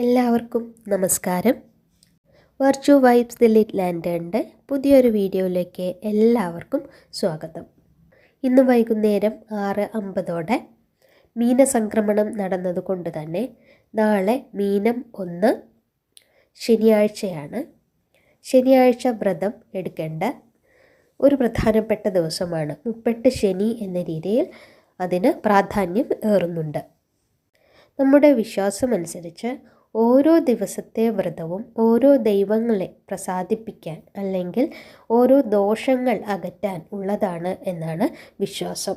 എല്ലാവർക്കും നമസ്കാരം. Virtue vibes the lit ലാൻഡേണിന്റെ പുതിയൊരു വീഡിയോയിലേക്ക് എല്ലാവർക്കും സ്വാഗതം. ഇന്ന് വൈകുന്നേരം ആറ് അമ്പതോടെ മീനസംക്രമണം നടന്നതുകൊണ്ട് തന്നെ നാളെ മീനം ഒന്ന് ശനിയാഴ്ചയാണ്. ശനിയാഴ്ച വ്രതം എടുക്കേണ്ട ഒരു പ്രധാനപ്പെട്ട ദിവസമാണ്. മുപ്പെട്ട് ശനി എന്ന രീതിയിൽ അതിന് പ്രാധാന്യം ഏറുന്നുണ്ട്. നമ്മുടെ വിശ്വാസമനുസരിച്ച് ഓരോ ദിവസത്തെ വ്രതവും ഓരോ ദൈവങ്ങളെ പ്രസാദിപ്പിക്കാൻ അല്ലെങ്കിൽ ഓരോ ദോഷങ്ങൾ അകറ്റാൻ ഉള്ളതാണ് എന്നാണ് വിശ്വാസം.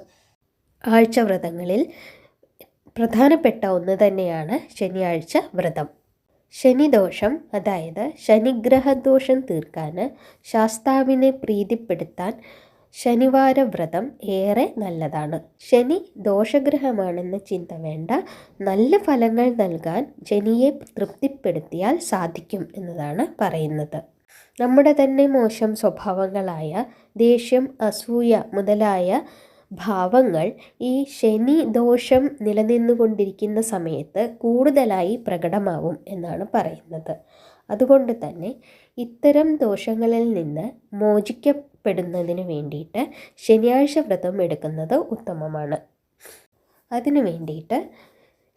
ആഴ്ച വ്രതങ്ങളിൽ പ്രധാനപ്പെട്ട ഒന്ന് തന്നെയാണ് ശനിയാഴ്ച വ്രതം. ശനിദോഷം അതായത് ശനിഗ്രഹദോഷം തീർക്കാൻ ശാസ്താവിനെ പ്രീതിപ്പെടുത്താൻ ശനിവാര വ്രതം ഏറെ നല്ലതാണ്. ശനി ദോഷഗ്രഹമാണെന്ന ചിന്ത വേണ്ട. നല്ല ഫലങ്ങൾ നൽകാൻ ശനിയെ തൃപ്തിപ്പെടുത്തിയാൽ സാധിക്കും എന്നതാണ് പറയുന്നത്. നമ്മുടെ തന്നെ മോശം സ്വഭാവങ്ങളായ ദേഷ്യം അസൂയ മുതലായ ഭാവങ്ങൾ ഈ ശനി ദോഷം നിലനിന്നുകൊണ്ടിരിക്കുന്ന സമയത്ത് കൂടുതലായി പ്രകടമാവും എന്നാണ് പറയുന്നത്. അതുകൊണ്ട് തന്നെ ഇത്തരം ദോഷങ്ങളിൽ നിന്ന് മോചിക്കപ്പെടുന്നതിന് വേണ്ടിയിട്ട് ശനിയാഴ്ച വ്രതം എടുക്കുന്നത് ഉത്തമമാണ്. അതിനു വേണ്ടിയിട്ട്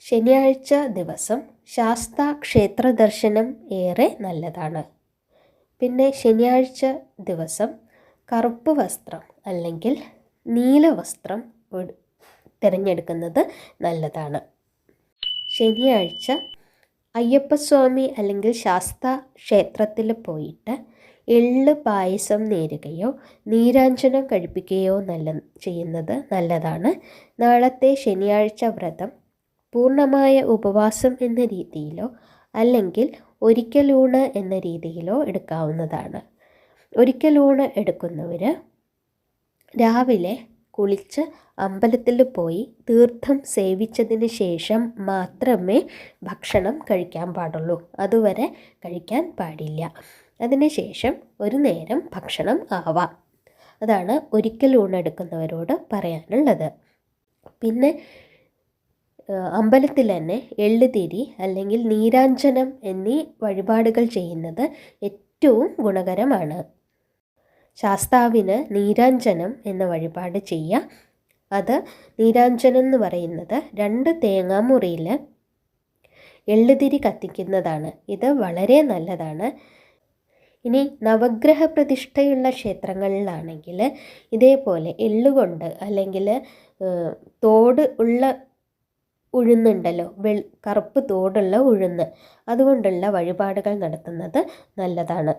ശനിയാഴ്ച ദിവസം ശാസ്ത ക്ഷേത്ര ദർശനം ഏറെ നല്ലതാണ്. പിന്നെ ശനിയാഴ്ച ദിവസം കറുപ്പ് വസ്ത്രം അല്ലെങ്കിൽ നീല വസ്ത്രം തിരഞ്ഞെടുക്കുന്നത് നല്ലതാണ്. ശനിയാഴ്ച അയ്യപ്പസ്വാമി അല്ലെങ്കിൽ ശാസ്ത ക്ഷേത്രത്തിൽ പോയിട്ട് എള്ള് പായസം നേരുകയോ നീരാഞ്ജനം കഴിപ്പിക്കുകയോ നല്ല ചെയ്യുന്നത് നല്ലതാണ്. നാളത്തെ ശനിയാഴ്ച വ്രതം പൂർണമായ ഉപവാസം എന്ന രീതിയിലോ അല്ലെങ്കിൽ ഒരിക്കലൂണ് എന്ന രീതിയിലോ എടുക്കാവുന്നതാണ്. ഒരിക്കലൂണ് എടുക്കുന്നവർ രാവിലെ കുളിച്ച് അമ്പലത്തിൽ പോയി തീർത്ഥം സേവിച്ചതിന് ശേഷം മാത്രമേ ഭക്ഷണം കഴിക്കാൻ പാടുള്ളൂ. അതുവരെ കഴിക്കാൻ പാടില്ല. അതിനുശേഷം ഒരു നേരം ഭക്ഷണം ആവാം. അതാണ് ഒരിക്കൽ ഊണെടുക്കുന്നവരോട് പറയാനുള്ളത്. പിന്നെ അമ്പലത്തിൽ തന്നെ എള്ളുതിരി അല്ലെങ്കിൽ നീരാഞ്ജനം എന്നീ വഴിപാടുകൾ ചെയ്യുന്നത് ഏറ്റവും ഗുണകരമാണ്. ശാസ്താവിന് നീരാഞ്ജനം എന്ന വഴിപാട് ചെയ്യുക അത് നീരാഞ്ജനം എന്ന് പറയുന്നത് രണ്ട് തേങ്ങാമുറിയിൽ എള്ളുതിരി കത്തിക്കുന്നതാണ്. ഇത് വളരെ നല്ലതാണ്. ഇനി നവഗ്രഹ പ്രതിഷ്ഠയുള്ള ക്ഷേത്രങ്ങളിലാണെങ്കിൽ ഇതേപോലെ എള്ളുകൊണ്ട് അല്ലെങ്കിൽ തോട് ഉള്ള ഉഴുന്നുണ്ടല്ലോ വെൾ കറുപ്പ് തോടുള്ള ഉഴുന്ന് അതുകൊണ്ടുള്ള വഴിപാടുകൾ നടത്തുന്നത് നല്ലതാണ്.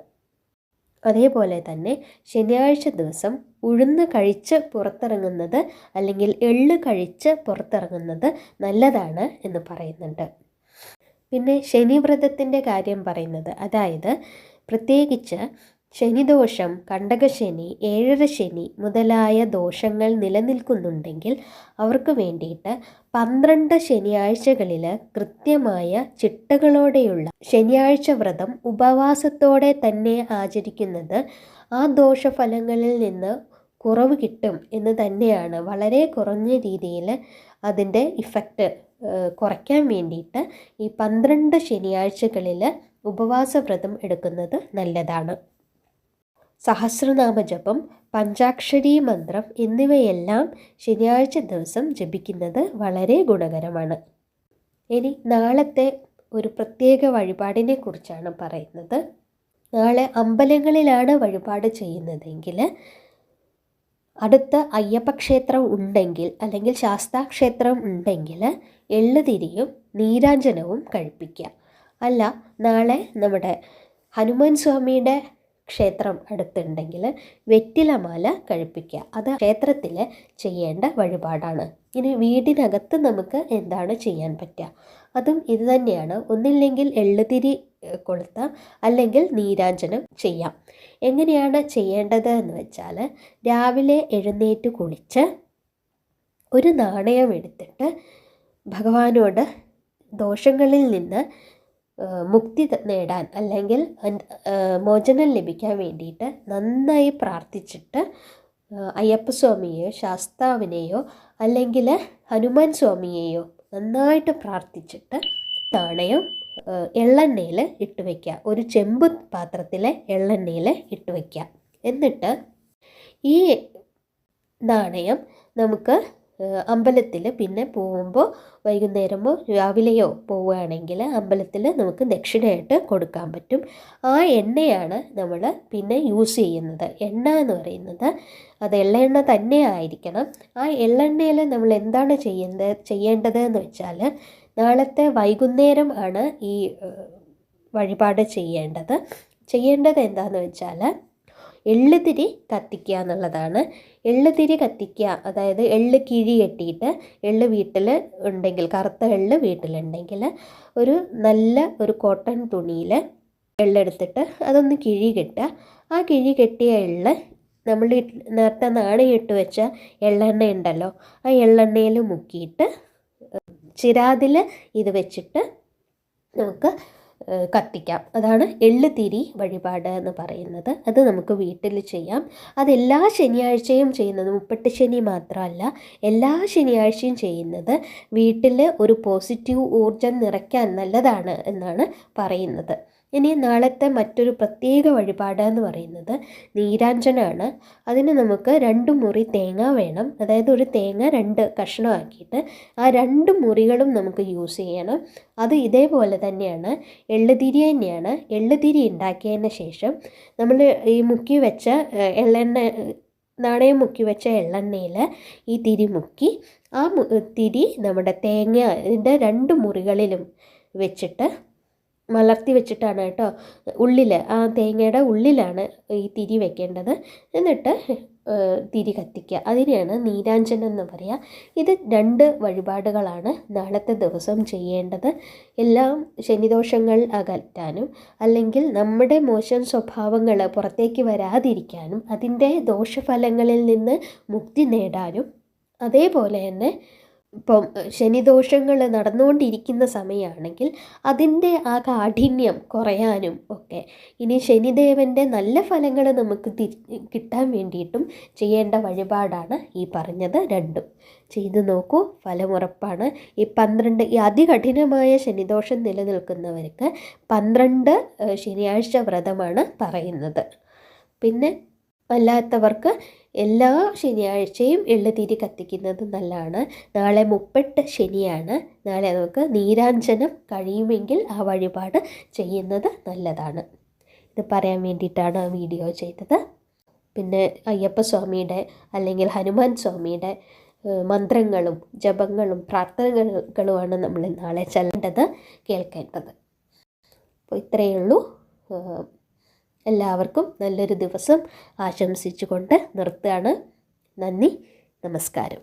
അതേപോലെ തന്നെ ശനിയാഴ്ച ദിവസം ഉഴുന്ന് കഴിച്ച് പുറത്തിറങ്ങുന്നത് അല്ലെങ്കിൽ എള്ള് കഴിച്ച് പുറത്തിറങ്ങുന്നത് നല്ലതാണ് എന്ന് പറയുന്നുണ്ട്. പിന്നെ ശനിവ്രതത്തിന്റെ കാര്യം പറയുന്നത് അതായത് പ്രത്യേകിച്ച് ശനിദോഷം കണ്ടകശനി ഏഴര ശനി മുതലായ ദോഷങ്ങൾ നിലനിൽക്കുന്നുണ്ടെങ്കിൽ അവർക്ക് വേണ്ടിയിട്ട് പന്ത്രണ്ട് ശനിയാഴ്ചകളിൽ കൃത്യമായ ചിട്ടകളോടെയുള്ള ശനിയാഴ്ച വ്രതം ഉപവാസത്തോടെ തന്നെ ആചരിക്കുന്നത് ആ ദോഷഫലങ്ങളിൽ നിന്ന് കുറവ് കിട്ടും എന്ന് തന്നെയാണ് വളരെ കുറഞ്ഞ രീതിയിൽ അതിന്റെ ഇഫക്റ്റ് കുറയ്ക്കാൻ വേണ്ടിയിട്ട് ഈ പന്ത്രണ്ട് ശനിയാഴ്ചകളിൽ ഉപവാസവ്രതം എടുക്കുന്നത് നല്ലതാണ്. സഹസ്രനാമ ജപം പഞ്ചാക്ഷരി മന്ത്രം എന്നിവയെല്ലാം ശനിയാഴ്ച ദിവസം ജപിക്കുന്നത് വളരെ ഗുണകരമാണ്. ഇനി നാളത്തെ ഒരു പ്രത്യേക വഴിപാടിനെ കുറിച്ചാണ് പറയുന്നത്. നാളെ അമ്പലങ്ങളിലാണ് വഴിപാട് ചെയ്യുന്നതെങ്കിൽ അടുത്ത അയ്യപ്പക്ഷേത്രം ഉണ്ടെങ്കിൽ അല്ലെങ്കിൽ ശാസ്താക്ഷേത്രം ഉണ്ടെങ്കിൽ എള്ളുതിരിയും നീരാഞ്ജനവും കഴിപ്പിക്കുക. അല്ല നാളെ നമ്മുടെ ഹനുമാൻ സ്വാമിയുടെ ക്ഷേത്രം അടുത്തുണ്ടെങ്കിൽ വെറ്റിലമാല കഴിപ്പിക്കുക. അത് ക്ഷേത്രത്തിൽ ചെയ്യേണ്ട വഴിപാടാണ്. ഇനി വീടിനകത്ത് നമുക്ക് എന്താണ് ചെയ്യാൻ പറ്റുക? അതും ഇത് തന്നെയാണ്. ഒന്നില്ലെങ്കിൽ എള്ളുതിരി കൊളുത്താം. അല്ലെങ്കിൽ നീരാഞ്ജനം ചെയ്യാം. എങ്ങനെയാണ് ചെയ്യേണ്ടത് എന്ന് വെച്ചാൽ രാവിലെ എഴുന്നേറ്റ് കുളിച്ച് ഒരു നാണയം എടുത്തിട്ട് ഭഗവാനോട് ദോഷങ്ങളിൽ നിന്ന് മുക്തി നേടാൻ അല്ലെങ്കിൽ മോചനം ലഭിക്കാൻ വേണ്ടിയിട്ട് നന്നായി പ്രാർത്ഥിച്ചിട്ട് അയ്യപ്പസ്വാമിയെയോ ശാസ്താവിനെയോ അല്ലെങ്കിൽ ഹനുമാൻ സ്വാമിയെയോ നന്നായിട്ട് പ്രാർത്ഥിച്ചിട്ട് നാണയം എള്ളെണ്ണയിൽ ഇട്ട് വയ്ക്കുക ഒരു ചെമ്പ് പാത്രത്തിലെ എള്ളെണ്ണയിൽ ഇട്ട് വയ്ക്കുക എന്നിട്ട് ഈ നാണയം നമുക്ക് അമ്പലത്തിൽ പിന്നെ പോകുമ്പോൾ വൈകുന്നേരമോ രാവിലെയോ പോവുകയാണെങ്കിൽ അമ്പലത്തിൽ നമുക്ക് ദക്ഷിണയായിട്ട് കൊടുക്കാൻ പറ്റും. ആ എണ്ണയാണ് നമ്മൾ പിന്നെ യൂസ് ചെയ്യുന്നത്. എണ്ണ എന്ന് പറയുന്നത് അത് എള്ളെണ്ണ തന്നെ ആയിരിക്കണം. ആ എള്ളെണ്ണയിൽ നമ്മൾ എന്താണ് ചെയ്യുന്നത് ചെയ്യേണ്ടത് എന്ന് വെച്ചാൽ നാളത്തെ വൈകുന്നേരം ആണ് ഈ വഴിപാട് ചെയ്യേണ്ടത്. ചെയ്യേണ്ടത് എന്താണെന്ന് വെച്ചാൽ എള്ളുതിരി കത്തിക്കുക എന്നുള്ളതാണ്. എള്ളുതിരി കത്തിക്കുക അതായത് എള്ള് കിഴി കെട്ടിയിട്ട് എള്ള് വീട്ടിൽ ഉണ്ടെങ്കിൽ കറുത്ത എള്ള് വീട്ടിലുണ്ടെങ്കിൽ ഒരു നല്ല ഒരു കോട്ടൺ തുണിയിൽ എള്ളെടുത്തിട്ട് അതൊന്ന് കിഴി കെട്ടുക. ആ കിഴി കെട്ടിയ എള്ള് നമ്മൾ നേരത്തെ നാണയിട്ട് വെച്ച എള്ളെണ്ണ ഉണ്ടല്ലോ ആ എള്ളെണ്ണയിൽ മുക്കിയിട്ട് ചിരാതിൽ ഇത് വെച്ചിട്ട് നമുക്ക് കത്തിക്കാം. അതാണ് എള്ളുതിരി വഴിപാട് എന്ന് പറയുന്നത്. അത് നമുക്ക് വീട്ടിൽ ചെയ്യാം. അത് എല്ലാ ശനിയാഴ്ചയും ചെയ്യുന്നത് മുപ്പട്ട് ശനി മാത്രമല്ല എല്ലാ ശനിയാഴ്ചയും ചെയ്യുന്നത് വീട്ടിൽ ഒരു പോസിറ്റീവ് ഊർജം നിറയ്ക്കാൻ നല്ലതാണ് എന്നാണ് പറയുന്നത്. ഇനി നാളത്തെ മറ്റൊരു പ്രത്യേക വഴിപാട് എന്ന് പറയുന്നത് നീരാഞ്ജനാണ്. അതിന് നമുക്ക് രണ്ട് മുറി തേങ്ങ വേണം. അതായത് ഒരു തേങ്ങ രണ്ട് കഷ്ണമാക്കിയിട്ട് ആ രണ്ട് മുറികളും നമുക്ക് യൂസ് ചെയ്യണം. അത് ഇതേപോലെ തന്നെയാണ്. എള്ളുതിരി തന്നെയാണ്. എള്ളുതിരി ഉണ്ടാക്കിയതിന് ശേഷം നമ്മൾ ഈ മുക്കി വെച്ച എള്ളെണ്ണ നാണയം മുക്കി വെച്ച എള്ളെണ്ണയിൽ ഈ തിരി മുക്കി ആ തിരി നമ്മുടെ തേങ്ങ രണ്ട് മുറികളിലും വെച്ചിട്ട് മലർത്തി വെച്ചിട്ടാണ് കേട്ടോ ഉള്ളിൽ ആ തേങ്ങയുടെ ഉള്ളിലാണ് ഈ തിരി വെക്കേണ്ടത്. എന്നിട്ട് തിരി കത്തിക്കുക. അതിനെയാണ് നീരാഞ്ജനം എന്ന് പറയുക ഇത് രണ്ട് വഴിപാടുകളാണ് നാളത്തെ ദിവസം ചെയ്യേണ്ടത്. എല്ലാം ശനിദോഷങ്ങൾ അകറ്റാനും അല്ലെങ്കിൽ നമ്മുടെ മോശം സ്വഭാവങ്ങൾ പുറത്തേക്ക് വരാതിരിക്കാനും അതിന്റെ ദോഷഫലങ്ങളിൽ നിന്ന് മുക്തി നേടാനും അതേപോലെ തന്നെ ഇപ്പം ശനിദോഷങ്ങൾ നടന്നുകൊണ്ടിരിക്കുന്ന സമയമാണെങ്കിൽ അതിന്റെ ആ കാഠിന്യം കുറയാനും ഒക്കെ. ഇനി ശനിദേവന്റെ നല്ല ഫലങ്ങൾ നമുക്ക് കിട്ടാൻ വേണ്ടിയിട്ടും ചെയ്യേണ്ട വഴിപാടാണ് ഈ പറഞ്ഞത് രണ്ടും. ചെയ്തു നോക്കൂ ഫലമുറപ്പാണ് ഈ പന്ത്രണ്ട് ഈ അതികഠിനമായ ശനിദോഷം നിലനിൽക്കുന്നവർക്ക് പന്ത്രണ്ട് ശനിയാഴ്ച വ്രതമാണ് പറയുന്നത്. പിന്നെ അല്ലാത്തവർക്ക് എല്ലാ ശനിയാഴ്ചയും എള്ളുതിരി കത്തിക്കുന്നത് നല്ലതാണ്. നാളെ മുപ്പെട്ട് ശനിയാണ്. നാളെ നമുക്ക് നീരാഞ്ജനം കഴിയുമെങ്കിൽ ആ വഴിപാട് ചെയ്യുന്നത് നല്ലതാണ്. ഇത് പറയാൻ വേണ്ടിയിട്ടാണ് ആ വീഡിയോ ചെയ്തത്. പിന്നെ അയ്യപ്പസ്വാമിയുടെ അല്ലെങ്കിൽ ഹനുമാൻ സ്വാമിയുടെ മന്ത്രങ്ങളും ജപങ്ങളും പ്രാർത്ഥനകളുമാണ് നമ്മൾ നാളെ ചെല്ലേണ്ടത് കേൾക്കേണ്ടത്. അപ്പോൾ ഇത്രയേ ഉള്ളൂ. എല്ലാവർക്കും നല്ലൊരു ദിവസം ആശംസിച്ചുകൊണ്ട് നിർത്തുകയാണ്. നന്ദി നമസ്കാരം.